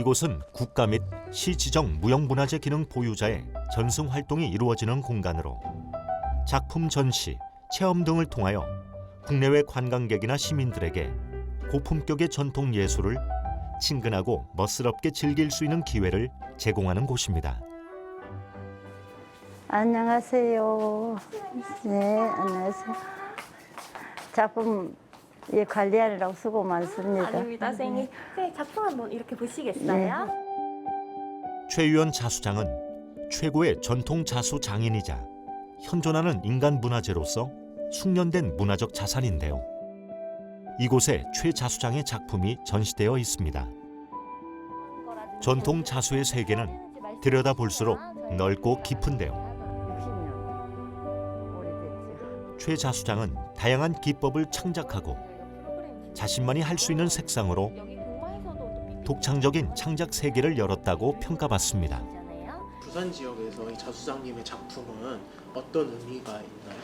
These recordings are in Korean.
이곳은 국가 및 시 지정 무형문화재 기능 보유자의 전승 활동이 이루어지는 공간으로 작품 전시, 체험 등을 통하여 국내외 관광객이나 시민들에게 고품격의 전통 예술을 친근하고 멋스럽게 즐길 수 있는 기회를 제공하는 곳입니다. 안녕하세요. 네, 안녕하세요. 작품 예, 관리하느라고 수고 많습니다. 아닙니다, 선생님. 네, 작품 한번 이렇게 보시겠어요? 최유연 자수장은 최고의 전통 자수 장인이자 현존하는 인간 문화재로서 숙련된 문화적 자산인데요. 이곳에 최 자수장의 작품이 전시되어 있습니다. 전통 자수의 세계는 들여다볼수록 넓고 깊은데요. 60년 오래됐죠. 최 자수장은 다양한 기법을 창작하고 자신만이 할 수 있는 색상으로 독창적인 창작 세계를 열었다고 평가받습니다. 부산 지역에서 이 자수장님의 작품은 어떤 의미가 있나요?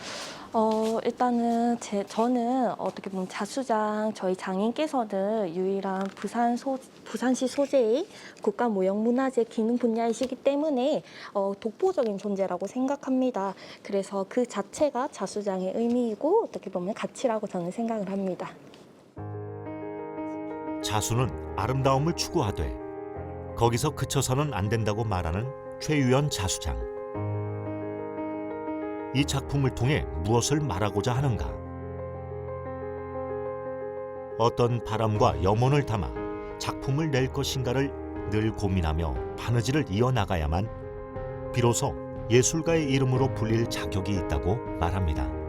어, 일단은 제, 저는 어떻게 보면 자수장 저희 장인께서는 유일한 부산 소, 부산시 소재의 국가 무형 문화재 기능 분야이시기 때문에 어, 독보적인 존재라고 생각합니다. 그래서 그 자체가 자수장의 의미이고 어떻게 보면 가치라고 저는 생각을 합니다. 자수는 아름다움을 추구하되 거기서 그쳐서는 안 된다고 말하는 최유연 자수장. 이 작품을 통해 무엇을 말하고자 하는가? 어떤 바람과 염원을 담아 작품을 낼 것인가를 늘 고민하며 바느질을 이어나가야만 비로소 예술가의 이름으로 불릴 자격이 있다고 말합니다.